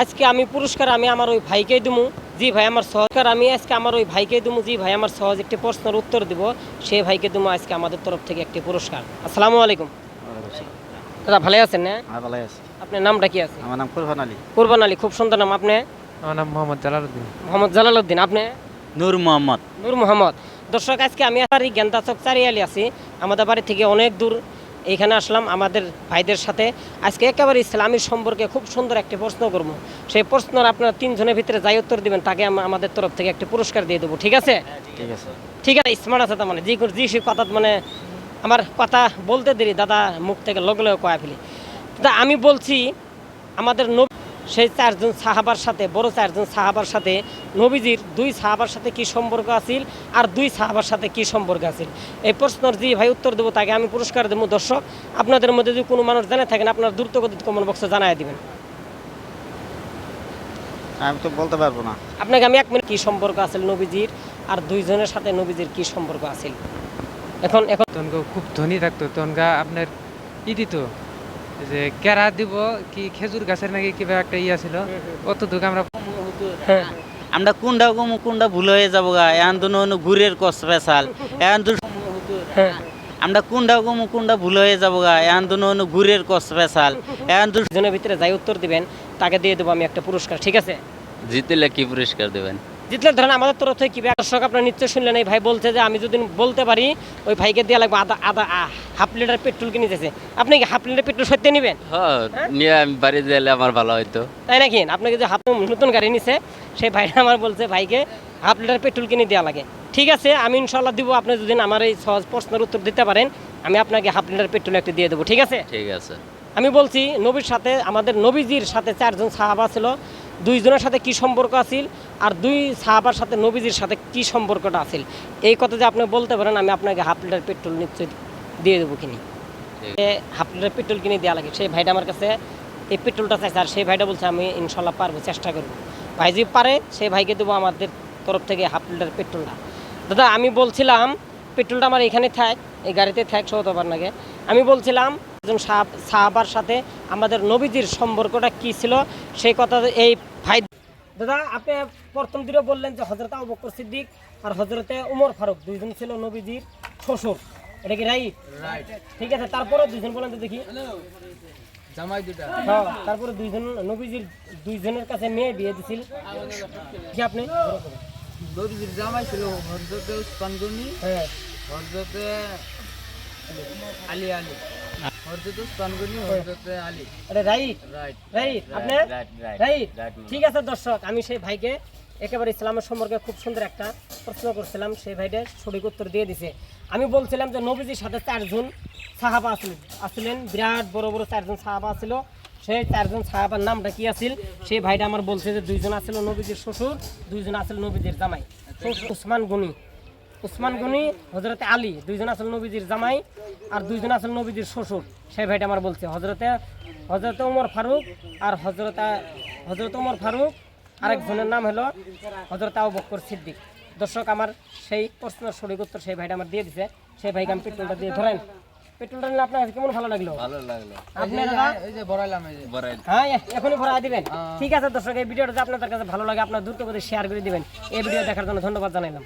আজকে আমি পুরস্কার আমি আমার ওই ভাইকেই দেবো জি ভাই আমার সহকার আমি আজকে আমার ওই ভাইকেই দেবো জি ভাই আমার সহজ একটি প্রশ্নের উত্তর দিব। সেই ভাইকে দেবো আজকে আমাদের তরফ থেকে একটি পুরস্কার। আসসালামু আলাইকুম। দাদা ভালো আছেন না? হ্যাঁ ভালো আছে। আপনার নামটা কি আছে? আমার নাম কুরবান আলী। কুরবান আলী খুব সুন্দর নাম। আপনি? আমার নাম মোহাম্মদ জালালউদ্দিন। মোহাম্মদ জালালউদ্দিন। আপনি? নূর মোহাম্মদ। নূর মোহাম্মদ। দর্শক আজকে আমি বাড়ি গেন্দা চক চারিয়ালি আছি। আমাদের বাড়ি থেকে অনেক দূর। এইখানে আসলাম আমাদের ভাইদের সাথে। আজকে একেবারে ইসলামী সম্পর্কে খুব সুন্দর একটি প্রশ্ন করব। সেই প্রশ্নের আপনারা তিনজনের ভিতরে যাই উত্তর দিবেন তাকে আম- আমাদের তরফ থেকে একটি পুরস্কার দিয়ে দেবো। ঠিক আছে? ঠিক আছে। ঠিক আছে স্মার্ট আছে তার মানে। যে সে কথা মানে আমার কথা বলতে দেরি দাদা মুখ থেকে লগলেও লগে কয়া ফেলি। দাদা আমি বলছি আমাদের নবী সেই চারজন সাহাবার সাথে বড় চারজন সাহাবার সাথে নবীজির দুই সাহাবার সাথে কি সম্পর্ক আছিল আর দুই সাহাবার সাথে কি সম্পর্ক আছিল? এই প্রশ্নের যে ভাই উত্তর দেবো তাকে আমি পুরস্কার দেবো। দর্শক আপনাদের মধ্যে যদি কোনো মানুষ জানে থাকেন আপনার দ্রুত গতিতে কমেন্ট বক্সে জানাই দিবেন। আমি তো বলতে পারব না। আপনাকে আমি এক মিনিট কি সম্পর্ক আছিল নবীজির আর দুইজনের সাথে নবীজির কি সম্পর্ক আছিল? এখন এখন তনগা খুব ধনী থাকতো। তনগা আপনার ই দিত যে কেরা দিব কি খেজুর গাছের নাকি কিবা একটা ইয়া ছিল অত দুঃখ আমরা হ্যাঁ আমরা কুন্ডা কমু কুন্ডা ভুল হয়ে যাব গা। এখন তো নো ঘুরের কষ্ট পেশাল এখন তো হ্যাঁ। আমরা কুন্ডা কমু কুন্ডা ভুল হয়ে যাব গা। এখন তো নো ঘুরের কষ্ট পেশাল এখন তো জনের ভিতরে যাই উত্তর দিবেন তাকে দিয়ে দেবো আমি একটা পুরস্কার ঠিক আছে? জিতলে কি পুরস্কার দেবেন? জিতলে ধরেন আমাদের তরফ থেকে কি দর্শক আপনার নিশ্চয় শুনলেন? এই ভাই বলছে যে আমি যদি বলতে পারি ওই ভাইকে দেওয়া লাগবে আধা আধা হাফ লিটার পেট্রোল কিনে দিতেছে। আপনি কি হাফ লিটার পেট্রোল সত্যি নেবেন? হ্যাঁ নিয়ে আমি বাড়ি দিলে আমার ভালো হইতো। তাই নাকি? আপনাকে যে হাফ নতুন গাড়ি নিছে সেই ভাইটা আমার বলছে ভাইকে হাফ লিটার পেট্রোল কিনে দেওয়া লাগে। ঠিক আছে আমি ইনশাল্লাহ দিব আপনি যদি আমার এই সহজ প্রশ্নের উত্তর দিতে পারেন আমি আপনাকে হাফ লিটার পেট্রোল একটা দিয়ে দেবো ঠিক আছে? ঠিক আছে। আমি বলছি নবীর সাথে আমাদের নবীজির সাথে চারজন সাহাবা ছিল দুইজনের সাথে কি সম্পর্ক আছিল? আর দুই সাহাবার সাথে নবীজির সাথে কি সম্পর্কটা আছিল? এই কথা যে আপনি বলতে পারেন আমি আপনাকে হাফ লিটার পেট্রোল নিশ্চয়ই দিয়ে দেবো কিনি। হাফ লিটার পেট্রোল কিনে দেওয়া লাগে। সেই ভাইটা আমার কাছে এই পেট্রোলটা চাইছে আর সেই ভাইটা বলছে আমি ইনশাল্লাহ পারব চেষ্টা করব। ভাই যদি পারে সেই ভাইকে দেবো আমাদের তরফ থেকে হাফ লিটার পেট্রোলটা। দাদা আমি বলছিলাম পেট্রোলটা আমার এখানে থাক এই গাড়িতে থাক সৌতবার নাগে আমি বলছিলাম একজন সাহাবার সাথে আমাদের নবীজির সম্পর্কটা কি ছিল? সেই কথা এই ভাই দাদা আপনি প্রথম দিকে বললেন যে হজরত আবু বকর সিদ্দিক আর হজরতে উমর ফারুক দুইজন ছিল নবীজির শ্বশুর। এটা কি রাইট? ঠিক আছে তারপরে দুইজন বলেন তো দেখি। জামাই দুটা। হ্যাঁ তারপরে দুইজন নবীজির দুইজনের কাছে মেয়ে বিয়ে দিছিল। কি আপনি? নবীজির জামাই ছিল হজরতে উসমান গনি হ্যাঁ। হজরতে আলী আলী। ঠিক আছে দর্শক আমি সেই ভাইকে একেবারে ইসলামের সম্পর্কে খুব সুন্দর একটা প্রশ্ন করছিলাম। সেই ভাইটা সঠিক উত্তর দিয়ে দিছে। আমি বলছিলাম যে নবীজির সাথে চারজন সাহাবা আসলেন আসলেন। বিরাট বড় বড় চারজন সাহাবা ছিল সেই চারজন সাহাবার নামটা কি আছিল? সেই ভাইটা আমার বলছে যে দুইজন আছিল নবীজির শ্বশুর দুইজন আছিল নবীজির জামাই। উসমান গনি। উসমান গনি হজরতে আলী দুইজন আসল নবীজির জামাই আর দুইজন আসল নবীজির শ্বশুর। সেই ভাইটা আমার বলছে হজরতে হজরতে উমর ফারুক আর হজরতে হজরত উমর ফারুক আরেকজনের নাম হলো হজরত আবু বক্কর সিদ্দিক। দর্শক আমার সেই প্রশ্নের সঠিক উত্তর সেই ভাইটা আমার দিয়ে দিছে। সেই ভাইকে আমি পেট্রোলটা দিয়ে ধরেন। পেট্রোলটা নিলে আপনার কাছে কেমন ভালো লাগল? ভালো লাগল। আপনি এই যে বড়াইলাম এই যে বড়াই হ্যাঁ এ- এখনই ভরা দিবেন। ঠিক আছে দর্শক এই ভিডিওটা আপনাদের কাছে ভালো লাগে আপনার দ্রুত করে শেয়ার করে দিবেন। এই ভিডিও দেখার জন্য ধন্যবাদ জানাইলাম।